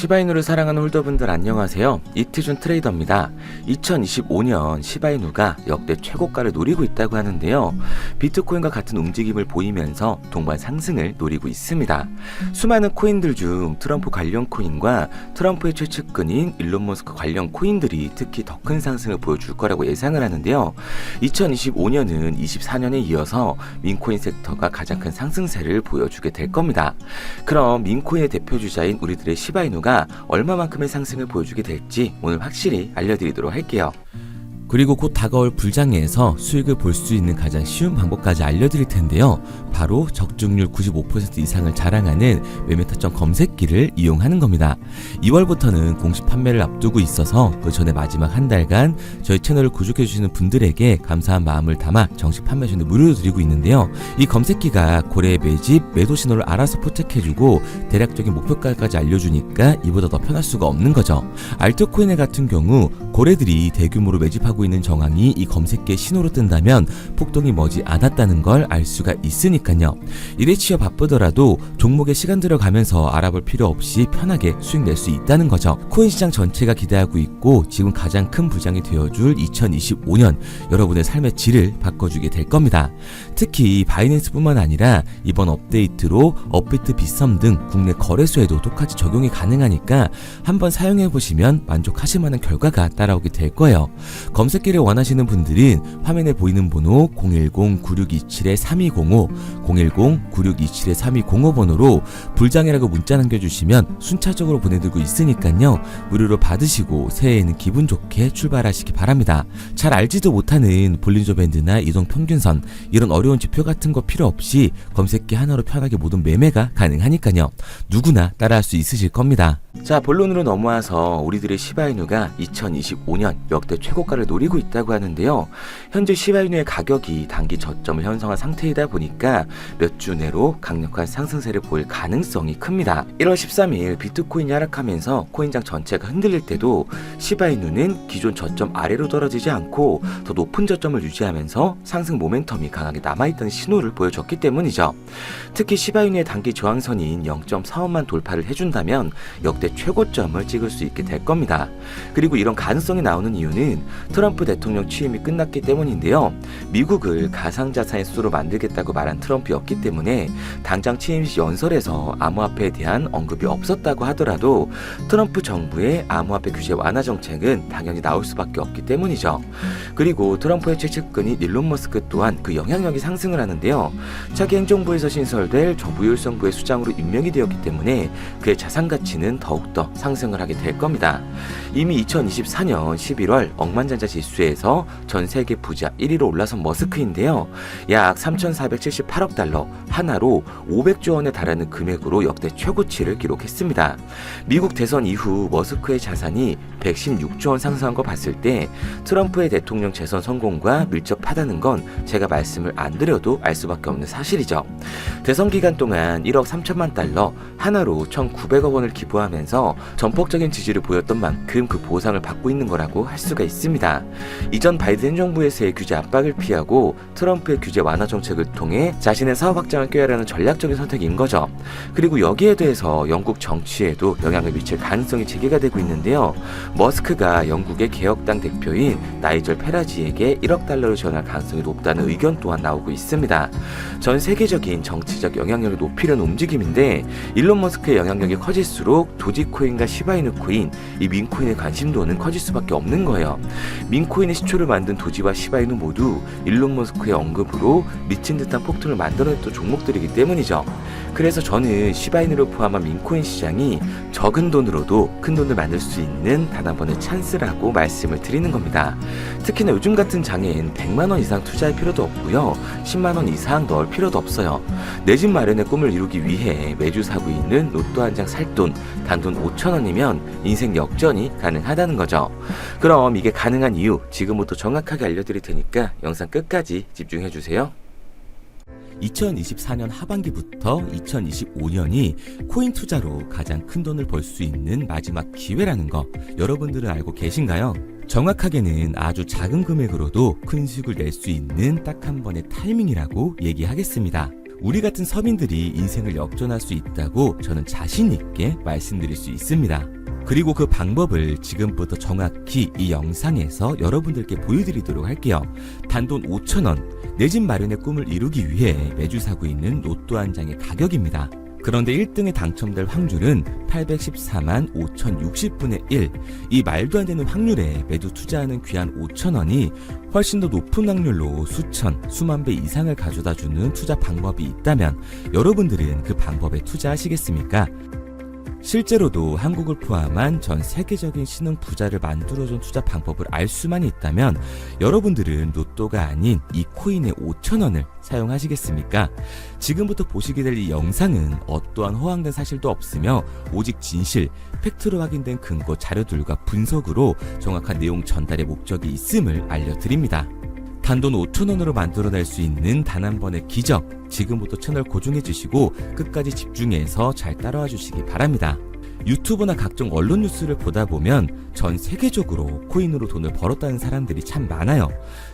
시바이누를 사랑하는 홀더분들 안녕하세요. 이트준 트레이더입니다. 2025년 시바이누가 역대 최고가를 노리고 있다고 하는데요. 비트코인과 같은 움직임을 보이면서 동반 상승을 노리고 있습니다. 수많은 코인들 중 트럼프 관련 코인과 트럼프의 최측근인 일론 머스크 관련 코인들이 특히 더 큰 상승을 보여줄 거라고 예상을 하는데요. 2025년은 24년에 이어서 민코인 섹터가 가장 큰 상승세를 보여주게 될 겁니다. 그럼 민코인의 대표 주자인 우리들의 시바이누가 얼마만큼의 상승을 보여주게 될지 오늘 확실히 알려드리도록 할게요. 그리고 곧 다가올 불장에서 수익을 볼 수 있는 가장 쉬운 방법까지 알려드릴 텐데요. 바로 적중률 95% 이상을 자랑하는 매매타점 검색기를 이용하는 겁니다. 2월부터는 공식 판매를 앞두고 있어서 그 전에 마지막 한 달간 저희 채널을 구독해주시는 분들에게 감사한 마음을 담아 정식 판매 전에 무료로 드리고 있는데요. 이 검색기가 고래의 매집, 매도 신호를 알아서 포착해주고 대략적인 목표가까지 알려주니까 이보다 더 편할 수가 없는 거죠. 알트코인의 같은 경우 고래들이 대규모로 매집하고 있는 정황이 이 검색기의 신호로 뜬다면 폭동이 머지 않았다는 걸 알 수가 있으니까요. 일에 치여 바쁘더라도 종목에 시간 들어가면서 알아볼 필요 없이 편하게 수익 낼 수 있다는 거죠. 코인 시장 전체가 기대하고 있고 지금 가장 큰 부장이 되어줄 2025년 여러분의 삶의 질을 바꿔주게 될 겁니다. 특히 바이낸스뿐만 아니라 이번 업데이트로 업비트 비썸 등 국내 거래소에도 똑같이 적용이 가능하니까 한번 사용해 보시면 만족하실 만한 결과가 따라오게 될 거예요. 검 색기를 원하시는 분들은 화면에 보이는 번호 010-9627-3205, 010-9627-3205 번호로 불장이라고 문자 남겨주시면 순차적으로 보내드리고 있으니까요. 무료로 받으시고 새해에는 기분 좋게 출발하시기 바랍니다. 잘 알지도 못하는 볼린저 밴드나 이동 평균선 이런 어려운 지표 같은 거 필요 없이 검색기 하나로 편하게 모든 매매가 가능하니까요. 누구나 따라할 수 있으실 겁니다. 자, 본론으로 넘어와서 우리들의 시바이누가 2025년 역대 최고가를 노리 고 있다고 하는데요. 현재 시바이누의 가격이 단기 저점을 형성한 상태이다 보니까 몇 주 내로 강력한 상승세를 보일 가능성이 큽니다. 1월 13일 비트코인이 하락하면서 코인장 전체가 흔들릴 때도 시바이누는 기존 저점 아래로 떨어지지 않고 더 높은 저점을 유지하면서 상승 모멘텀이 강하게 남아있다는 신호를 보여줬기 때문이죠. 특히 시바이누의 단기 저항선인 0.45만 돌파를 해준다면 역대 최고점을 찍을 수 있게 될 겁니다. 그리고 이런 가능성이 나오는 이유는 트럼프 대통령 취임이 끝났기 때문인데요. 미국을 가상자산의 수로 만들겠다고 말한 트럼프였기 때문에 당장 취임 시 연설에서 암호화폐에 대한 언급이 없었다고 하더라도 트럼프 정부의 암호화폐 규제 완화 정책은 당연히 나올 수밖에 없기 때문이죠. 그리고 트럼프의 최측근인 일론 머스크 또한 그 영향력이 상승을 하는데요. 차기 행정부에서 신설될 정부율성부의 수장으로 임명이 되었기 때문에 그의 자산 가치는 더욱더 상승을 하게 될 겁니다. 이미 2024년 11월 억만장자 지 수에서 전 세계 부자 1위로 올라선 머스크인데요. 약 3,478억 달러 하나로 500조 원에 달하는 금액으로 역대 최고치를 기록했습니다. 미국 대선 이후 머스크의 자산이 116조 원 상승한 거 봤을 때 트럼프의 대통령 재선 성공과 밀접하다는 건 제가 말씀을 안 드려도 알 수밖에 없는 사실이죠. 대선 기간 동안 1억 3천만 달러 하나로 1,900억 원을 기부하면서 전폭적인 지지를 보였던 만큼 그 보상을 받고 있는 거라고 할 수가 있습니다. 이전 바이든 정부에서의 규제 압박을 피하고 트럼프의 규제 완화 정책을 통해 자신의 사업 확장을 꾀하라는 전략적인 선택인 거죠. 그리고 여기에 대해서 영국 정치에도 영향을 미칠 가능성이 제기가 되고 있는데요. 머스크가 영국의 개혁당 대표인 나이절 페라지에게 1억 달러를 지원할 가능성이 높다는 의견 또한 나오고 있습니다. 전 세계적인 정치적 영향력을 높이려는 움직임인데 일론 머스크의 영향력이 커질수록 도지코인과 시바이누 코인, 이 민코인의 관심도는 커질 수밖에 없는 거예요. 민코인의 시초를 만든 도지와 시바이누 모두 일론 머스크의 언급으로 미친 듯한 폭등을 만들어냈던 종목들이기 때문이죠. 그래서 저는 시바이누를 포함한 민코인 시장이 적은 돈으로도 큰 돈을 만들 수 있는 단 한 번의 찬스라고 말씀을 드리는 겁니다. 특히나 요즘 같은 장엔 100만 원 이상 투자할 필요도 없고요. 10만 원 이상 넣을 필요도 없어요. 내 집 마련의 꿈을 이루기 위해 매주 사고 있는 로또 한 장 살 돈, 단돈 5천 원이면 인생 역전이 가능하다는 거죠. 그럼 이게 가능한 이유 지금부터 정확하게 알려드릴 테니까 영상 끝까지 집중해 주세요. 2024년 하반기부터 2025년이 코인 투자로 가장 큰 돈을 벌 수 있는 마지막 기회라는 거 여러분들은 알고 계신가요? 정확하게는 아주 작은 금액으로도 큰 수익을 낼 수 있는 딱 한 번의 타이밍이라고 얘기하겠습니다. 우리 같은 서민들이 인생을 역전할 수 있다고 저는 자신 있게 말씀드릴 수 있습니다. 그리고 그 방법을 지금부터 정확히 이 영상에서 여러분들께 보여드리도록 할게요. 단돈 5,000원, 내 집 마련의 꿈을 이루기 위해 매주 사고 있는 로또 한 장의 가격입니다. 그런데 1등에 당첨될 확률은 814만 5,060분의 1. 이 말도 안 되는 확률에 매주 투자하는 귀한 5,000원이 훨씬 더 높은 확률로 수천, 수만 배 이상을 가져다 주는 투자 방법이 있다면 여러분들은 그 방법에 투자하시겠습니까? 실제로도 한국을 포함한 전 세계적인 신흥 부자를 만들어준 투자 방법을 알 수만 있다면 여러분들은 로또가 아닌 이 코인의 5천원을 사용하시겠습니까? 지금부터 보시게 될 이 영상은 어떠한 허황된 사실도 없으며 오직 진실, 팩트로 확인된 근거 자료들과 분석으로 정확한 내용 전달의 목적이 있음을 알려드립니다. 단돈 5천원으로 만들어낼 수 있는 단 한 번의 기적. 지금부터 채널 고정해 주시고 끝까지 집중해서 잘 따라와 주시기 바랍니다. 유튜브나 각종 언론 뉴스를 보다 보면 전 세계적으로 코인으로 돈을 벌었다는 사람들이 참 많아요.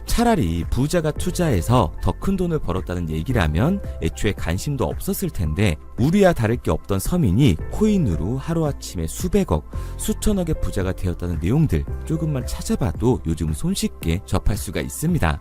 차라리 부자가 투자해서 더 큰 돈을 벌었다는 얘기라면 애초에 관심도 없었을 텐데 우리와 다를 게 없던 서민이 코인으로 하루아침에 수백억, 수천억의 부자가 되었다는 내용들 조금만 찾아봐도 요즘 손쉽게 접할 수가 있습니다.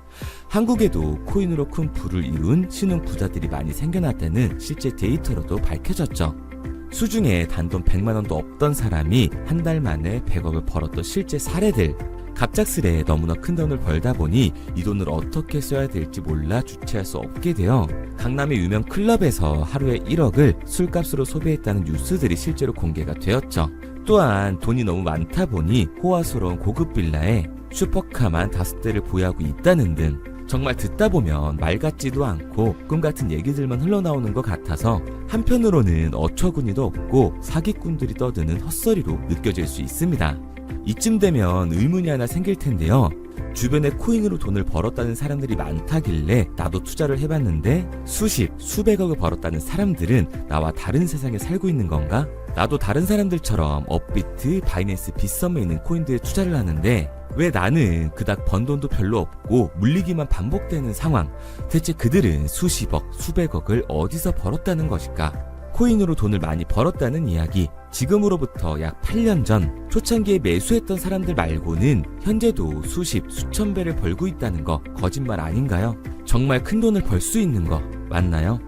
한국에도 코인으로 큰 부를 이룬 신흥 부자들이 많이 생겨났다는 실제 데이터로도 밝혀졌죠. 수중에 단돈 100만 원도 없던 사람이 한 달 만에 100억을 벌었던 실제 사례들. 갑작스레 너무나 큰 돈을 벌다 보니 이 돈을 어떻게 써야 될지 몰라 주체할 수 없게 되어 강남의 유명 클럽에서 하루에 1억을 술값으로 소비했다는 뉴스들이 실제로 공개가 되었죠. 또한 돈이 너무 많다 보니 호화스러운 고급 빌라에 슈퍼카만 다섯 대를 보유하고 있다는 등 정말 듣다 보면 말 같지도 않고 꿈 같은 얘기들만 흘러나오는 것 같아서 한편으로는 어처구니도 없고 사기꾼들이 떠드는 헛소리로 느껴질 수 있습니다. 이쯤 되면 의문이 하나 생길 텐데요. 주변에 코인으로 돈을 벌었다는 사람들이 많다길래 나도 투자를 해봤는데 수십, 수백억을 벌었다는 사람들은 나와 다른 세상에 살고 있는 건가? 나도 다른 사람들처럼 업비트, 바이낸스, 빗썸에 있는 코인들에 투자를 하는데 왜 나는 그닥 번 돈도 별로 없고 물리기만 반복되는 상황? 대체 그들은 수십억, 수백억을 어디서 벌었다는 것일까? 코인으로 돈을 많이 벌었다는 이야기. 지금으로부터 약 8년 전 초창기에 매수했던 사람들 말고는 현재도 수십, 수천 배를 벌고 있다는 거 거짓말 아닌가요? 정말 큰 돈을 벌 수 있는 거 맞나요?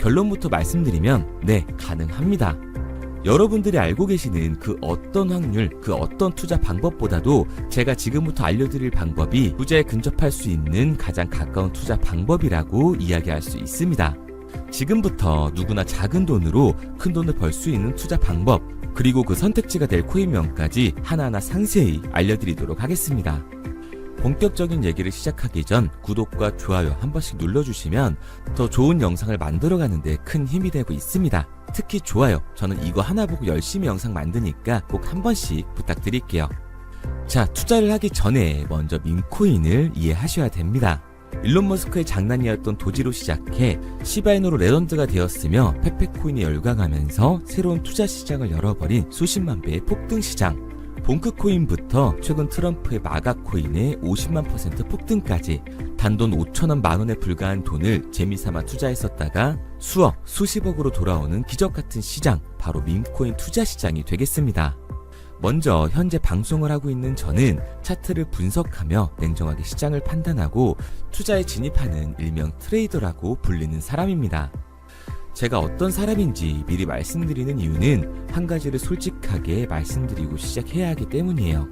결론부터 말씀드리면 네, 가능합니다. 여러분들이 알고 계시는 그 어떤 확률, 그 어떤 투자 방법보다도 제가 지금부터 알려드릴 방법이 부자에 근접할 수 있는 가장 가까운 투자 방법이라고 이야기할 수 있습니다. 지금부터 누구나 작은 돈으로 큰 돈을 벌 수 있는 투자 방법, 그리고 그 선택지가 될 코인명까지 하나하나 상세히 알려드리도록 하겠습니다. 본격적인 얘기를 시작하기 전 구독과 좋아요 한 번씩 눌러주시면 더 좋은 영상을 만들어가는데 큰 힘이 되고 있습니다. 특히 좋아요. 저는 이거 하나 보고 열심히 영상 만드니까 꼭 한 번씩 부탁드릴게요. 자, 투자를 하기 전에 먼저 민코인을 이해하셔야 됩니다. 일론 머스크의 장난이었던 도지로 시작해 시바이노로 레전드가 되었으며 페페코인이 열광하면서 새로운 투자 시장을 열어버린 수십만 배의 폭등 시장. 본크코인부터 최근 트럼프의 마가코인의 50만 퍼센트 폭등까지 단돈 5천원 만원에 불과한 돈을 재미삼아 투자했었다가 수억, 수십억으로 돌아오는 기적같은 시장, 바로 민코인 투자 시장이 되겠습니다. 먼저 현재 방송을 하고 있는 저는 차트를 분석하며 냉정하게 시장을 판단하고 투자에 진입하는 일명 트레이더라고 불리는 사람입니다. 제가 어떤 사람인지 미리 말씀드리는 이유는 한 가지를 솔직하게 말씀드리고 시작해야 하기 때문이에요.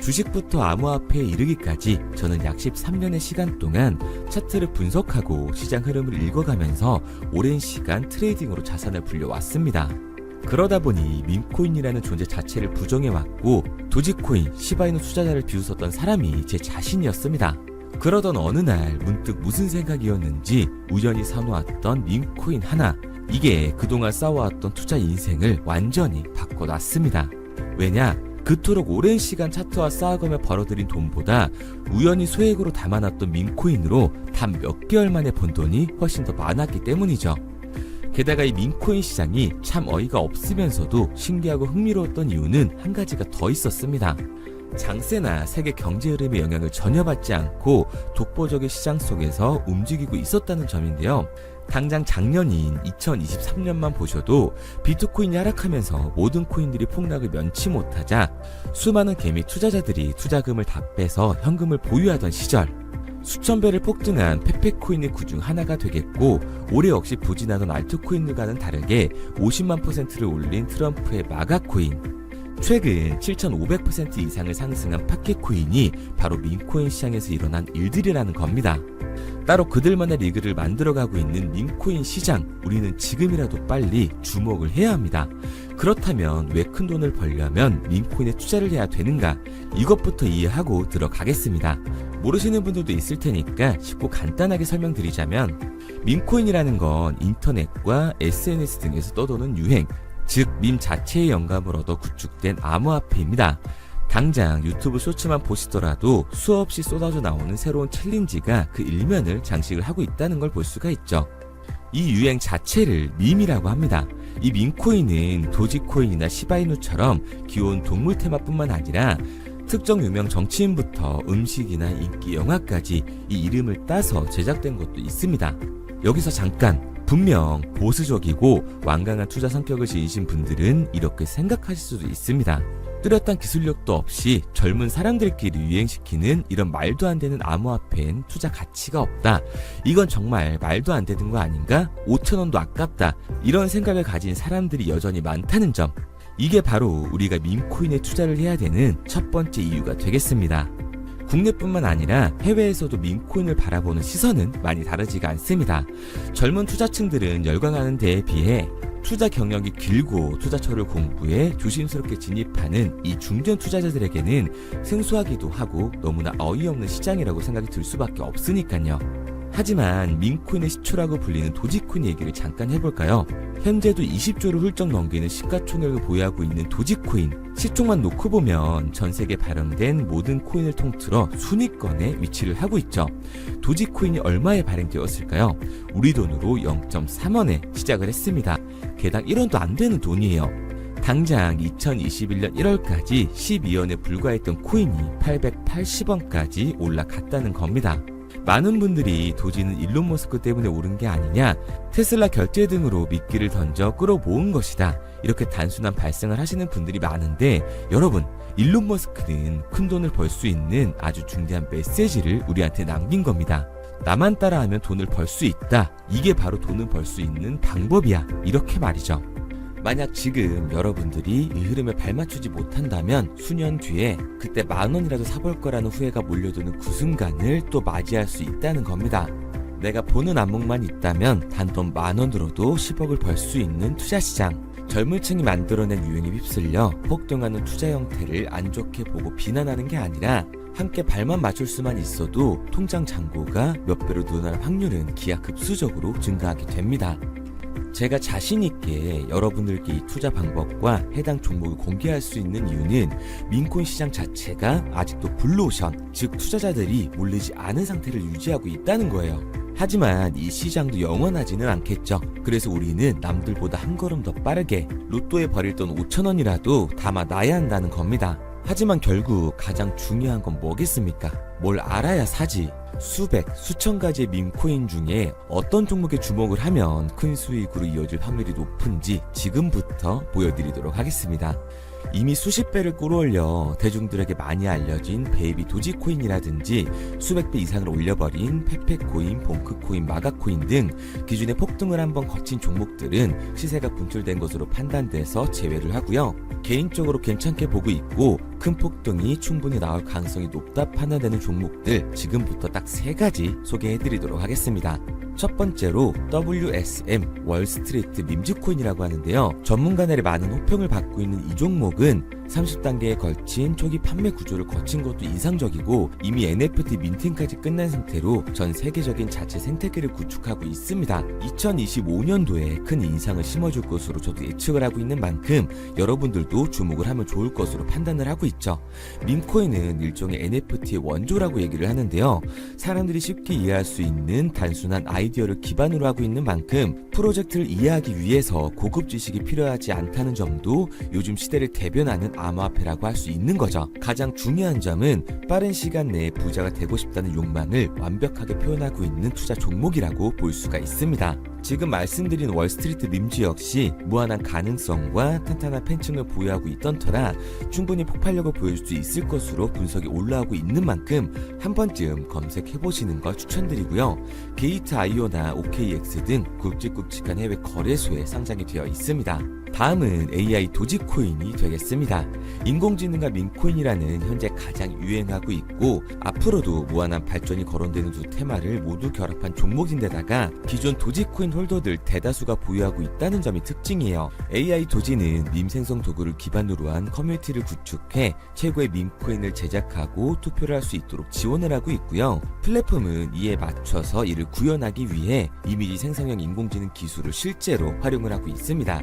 주식부터 암호화폐에 이르기까지 저는 약 13년의 시간 동안 차트를 분석하고 시장 흐름을 읽어가면서 오랜 시간 트레이딩으로 자산을 불려왔습니다. 그러다 보니 민코인이라는 존재 자체를 부정해왔고 도지코인, 시바이노 투자자를 비웃었던 사람이 제 자신이었습니다. 그러던 어느 날 문득 무슨 생각이었는지 우연히 사놓았던 민코인 하나 이게 그동안 쌓아왔던 투자 인생을 완전히 바꿔놨습니다. 왜냐? 그토록 오랜 시간 차트와 쌓아가며 벌어들인 돈보다 우연히 소액으로 담아놨던 민코인으로 단 몇 개월 만에 번 돈이 훨씬 더 많았기 때문이죠. 게다가 이 민코인 시장이 참 어이가 없으면서도 신기하고 흥미로웠던 이유는 한 가지가 더 있었습니다. 장세나 세계 경제 흐름의 영향을 전혀 받지 않고 독보적인 시장 속에서 움직이고 있었다는 점인데요. 당장 작년인 2023년만 보셔도 비트코인이 하락하면서 모든 코인들이 폭락을 면치 못하자 수많은 개미 투자자들이 투자금을 다 빼서 현금을 보유하던 시절 수천 배를 폭등한 페페코인의 구중 하나가 되겠고 올해 역시 부진하던 알트코인들과는 다르게 50만 퍼센트를 올린 트럼프의 마가코인 최근 7,500% 이상을 상승한 파켓코인이 바로 민코인 시장에서 일어난 일들이라는 겁니다. 따로 그들만의 리그를 만들어가고 있는 민코인 시장, 우리는 지금이라도 빨리 주목을 해야 합니다. 그렇다면 왜 큰 돈을 벌려면 민코인에 투자를 해야 되는가? 이것부터 이해하고 들어가겠습니다. 모르시는 분들도 있을 테니까 쉽고 간단하게 설명드리자면 민코인이라는 건 인터넷과 SNS 등에서 떠도는 유행, 즉 밈 자체의 영감을 얻어 구축된 암호화폐입니다. 당장 유튜브 쇼츠만 보시더라도 수없이 쏟아져 나오는 새로운 챌린지가 그 일면을 장식을 하고 있다는 걸 볼 수가 있죠. 이 유행 자체를 밈이라고 합니다. 이 밈코인은 도지코인이나 시바이누처럼 귀여운 동물 테마뿐만 아니라 특정 유명 정치인부터 음식이나 인기 영화까지 이 이름을 따서 제작된 것도 있습니다. 여기서 잠깐 분명 보수적이고 완강한 투자 성격을 지니신 분들은 이렇게 생각하실 수도 있습니다. 뚜렷한 기술력도 없이 젊은 사람들끼리 유행시키는 이런 말도 안 되는 암호화폐엔 투자 가치가 없다. 이건 정말 말도 안 되는 거 아닌가? 5천원도 아깝다. 이런 생각을 가진 사람들이 여전히 많다는 점. 이게 바로 우리가 밈코인에 투자를 해야 되는 첫 번째 이유가 되겠습니다. 국내뿐만 아니라 해외에서도 밈코인을 바라보는 시선은 많이 다르지가 않습니다. 젊은 투자층들은 열광하는 데에 비해 투자 경력이 길고 투자처를 공부해 조심스럽게 진입하는 이 중견 투자자들에게는 생소하기도 하고 너무나 어이없는 시장이라고 생각이 들 수밖에 없으니까요. 하지만 민코인의 시초라고 불리는 도지코인 얘기를 잠깐 해볼까요? 현재도 20조를 훌쩍 넘기는 시가총액을 보유하고 있는 도지코인 시총만 놓고 보면 전 세계 발행된 모든 코인을 통틀어 순위권에 위치를 하고 있죠. 도지코인이 얼마에 발행되었을까요? 우리 돈으로 0.3원에 시작을 했습니다. 개당 1원도 안 되는 돈이에요. 당장 2021년 1월까지 12원에 불과했던 코인이 880원까지 올라갔다는 겁니다. 많은 분들이 도지는 일론 머스크 때문에 오른 게 아니냐, 테슬라 결제 등으로 미끼를 던져 끌어모은 것이다. 이렇게 단순한 발생을 하시는 분들이 많은데, 여러분, 일론 머스크는 큰 돈을 벌 수 있는 아주 중대한 메시지를 우리한테 남긴 겁니다. 나만 따라하면 돈을 벌 수 있다. 이게 바로 돈을 벌 수 있는 방법이야. 이렇게 말이죠. 만약 지금 여러분들이 이 흐름에 발맞추지 못한다면 수년 뒤에 그때 만 원이라도 사볼 거라는 후회가 몰려드는 그 순간을 또 맞이할 수 있다는 겁니다. 내가 보는 안목만 있다면 단돈 만 원으로도 10억을 벌 수 있는 투자 시장. 젊은 층이 만들어낸 유행에 휩쓸려 폭등하는 투자 형태를 안 좋게 보고 비난하는 게 아니라 함께 발만 맞출 수만 있어도 통장 잔고가 몇 배로 늘어날 확률은 기하급수적으로 증가하게 됩니다. 제가 자신있게 여러분들께 이 투자 방법과 해당 종목을 공개할 수 있는 이유는 민코인 시장 자체가 아직도 블루오션, 즉 투자자들이 몰리지 않은 상태를 유지하고 있다는 거예요. 하지만 이 시장도 영원하지는 않겠죠. 그래서 우리는 남들보다 한 걸음 더 빠르게 로또에 버릴 돈 5천원이라도 담아 놔야 한다는 겁니다. 하지만 결국 가장 중요한 건 뭐겠습니까? 뭘 알아야 사지. 수백, 수천 가지의 밈코인 중에 어떤 종목에 주목을 하면 큰 수익으로 이어질 확률이 높은지 지금부터 보여드리도록 하겠습니다. 이미 수십 배를 끌어올려 대중들에게 많이 알려진 베이비 도지코인이라든지 수백 배 이상을 올려버린 페페코인, 봉크코인, 마가코인 등 기존의 폭등을 한번 거친 종목들은 시세가 분출된 것으로 판단돼서 제외를 하고요. 개인적으로 괜찮게 보고 있고 큰 폭등이 충분히 나올 가능성이 높다 판단되는 종목들 지금부터 딱 세 가지 소개해드리도록 하겠습니다. 첫 번째로 WSM 월스트리트 밈즈코인이라고 하는데요. 전문가들의 많은 호평을 받고 있는 이 종목은 30단계에 걸친 초기 판매 구조를 거친 것도 인상적이고 이미 NFT 민팅까지 끝난 상태로 전 세계적인 자체 생태계를 구축하고 있습니다. 2025년도에 큰 인상을 심어줄 것으로 저도 예측을 하고 있는 만큼 여러분들도 주목을 하면 좋을 것으로 판단을 하고 있죠. 밈코인은 일종의 NFT의 원조라고 얘기를 하는데요. 사람들이 쉽게 이해할 수 있는 단순한 아이디어를 기반으로 하고 있는 만큼 프로젝트를 이해하기 위해서 고급 지식이 필요하지 않다는 점도 요즘 시대를 대변하는 암호화폐라고 할 수 있는 거죠. 가장 중요한 점은 빠른 시간 내에 부자가 되고 싶다는 욕망을 완벽하게 표현하고 있는 투자 종목이라고 볼 수가 있습니다. 지금 말씀드린 월스트리트 림즈 역시 무한한 가능성과 탄탄한 팬층을 보유하고 있던 터라 충분히 폭발력을 보여줄 수 있을 것으로 분석이 올라오고 있는 만큼 한 번쯤 검색해 보시는 걸 추천드리고요. 게이트 아이오나 OKX 등 굵직굵직한 해외 거래소에 상장이 되어 있습니다. 다음은 AI 도지코인이 되겠습니다. 인공지능과 민코인이라는 현재 가장 유행하고 있고 앞으로도 무한한 발전이 거론되는 두 테마를 모두 결합한 종목인데다가 기존 도지코인 홀더들 대다수가 보유하고 있다는 점이 특징이에요. AI 도지는 밈 생성 도구를 기반으로 한 커뮤니티를 구축해 최고의 밈코인을 제작하고 투표를 할 수 있도록 지원을 하고 있고요. 플랫폼은 이에 맞춰서 이를 구현하기 위해 이미지 생성형 인공지능 기술을 실제로 활용을 하고 있습니다.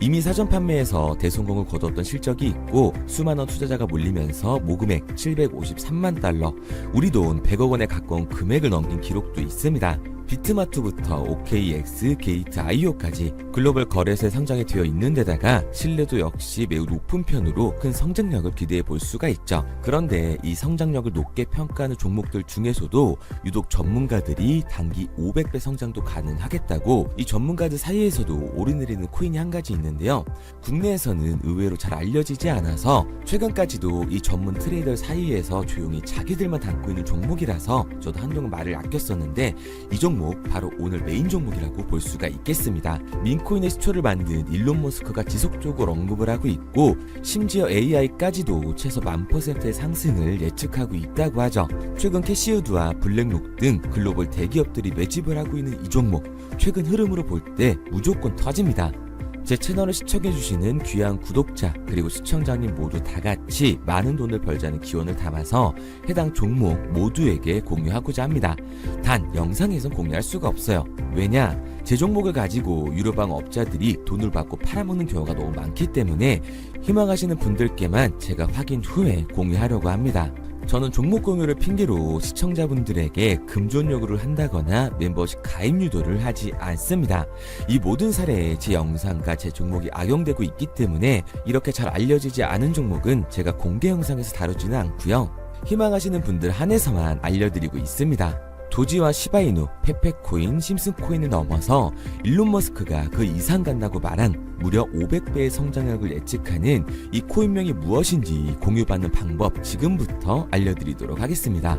이미 사전 판매에서 대성공을 거뒀던 실적이 있고 수많은 투자자가 몰리면서 모금액 753만 달러, 우리 돈 100억 원에 가까운 금액을 넘긴 기록도 있습니다. 비트마트부터 OKX, 게이트 IO까지 글로벌 거래소에 상장이 되어 있는 데다가 신뢰도 역시 매우 높은 편으로 큰 성장력을 기대해 볼 수가 있죠. 그런데 이 성장력을 높게 평가하는 종목들 중에서도 유독 전문가들이 단기 500배 성장도 가능하겠다고 이 전문가들 사이에서도 오르내리는 코인이 한 가지 있는데요. 국내에서는 의외로 잘 알려지지 않아서 최근까지도 이 전문 트레이더 사이에서 조용히 자기들만 담고 있는 종목이라서 저도 한동안 말을 아꼈었는데 이 종목 바로 오늘 메인 종목이라고 볼 수가 있겠습니다. 민코인의 시초를 만든 일론 머스크가 지속적으로 언급을 하고 있고 심지어 AI까지도 최소 만 퍼센트의 상승을 예측하고 있다고 하죠. 최근 캐시우드와 블랙록 등 글로벌 대기업들이 매집을 하고 있는 이 종목 최근 흐름으로 볼 때 무조건 터집니다. 제 채널을 시청해주시는 귀한 구독자 그리고 시청자님 모두 다 같이 많은 돈을 벌자는 기원을 담아서 해당 종목 모두에게 공유하고자 합니다. 단 영상에선 공유할 수가 없어요. 왜냐? 제 종목을 가지고 유료방 업자들이 돈을 받고 팔아먹는 경우가 너무 많기 때문에 희망하시는 분들께만 제가 확인 후에 공유하려고 합니다. 저는 종목 공유를 핑계로 시청자분들에게 금전 요구를 한다거나 멤버십 가입 유도를 하지 않습니다. 이 모든 사례에 제 영상과 제 종목이 악용되고 있기 때문에 이렇게 잘 알려지지 않은 종목은 제가 공개 영상에서 다루지는 않고요. 희망하시는 분들 한해서만 알려드리고 있습니다. 도지와 시바이누, 페페코인, 심슨코인을 넘어서 일론 머스크가 그 이상 간다고 말한 무려 500배의 성장력을 예측하는 이 코인명이 무엇인지 공유받는 방법 지금부터 알려드리도록 하겠습니다.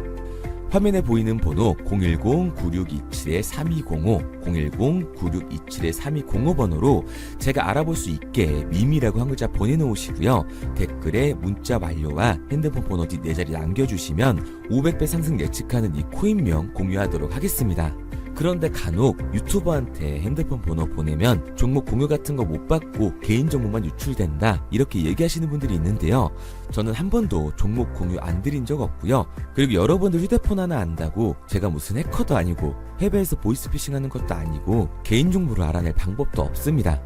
화면에 보이는 번호 010-9627-3205, 010-9627-3205 번호로 제가 알아볼 수 있게 미미라고 한 글자 보내놓으시고요. 댓글에 문자 완료와 핸드폰 번호 뒷네 자리 남겨주시면 500배 상승 예측하는 이 코인명 공유하도록 하겠습니다. 그런데 간혹 유튜버한테 핸드폰 번호 보내면 종목 공유 같은 거 못 받고 개인 정보만 유출된다 이렇게 얘기하시는 분들이 있는데요. 저는 한 번도 종목 공유 안 드린 적 없고요. 그리고 여러분들 휴대폰 하나 안다고 제가 무슨 해커도 아니고 해외에서 보이스피싱 하는 것도 아니고 개인 정보를 알아낼 방법도 없습니다.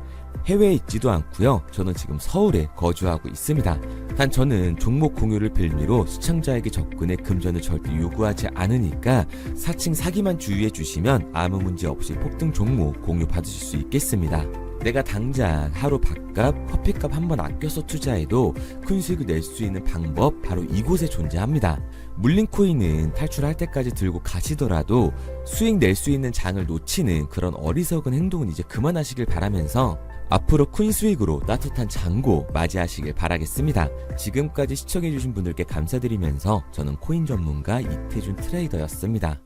해외에 있지도 않고요. 저는 지금 서울에 거주하고 있습니다. 단 저는 종목 공유를 빌미로 시청자에게 접근의 금전을 절대 요구하지 않으니까 사칭 사기만 주의해 주시면 아무 문제 없이 폭등 종목 공유 받으실 수 있겠습니다. 내가 당장 하루 밥값, 커피값 한번 아껴서 투자해도 큰 수익을 낼 수 있는 방법 바로 이곳에 존재합니다. 물린 코인은 탈출할 때까지 들고 가시더라도 수익 낼 수 있는 장을 놓치는 그런 어리석은 행동은 이제 그만하시길 바라면서 앞으로 큰 수익으로 따뜻한 장고 맞이하시길 바라겠습니다. 지금까지 시청해주신 분들께 감사드리면서 저는 코인 전문가 이태준 트레이더였습니다.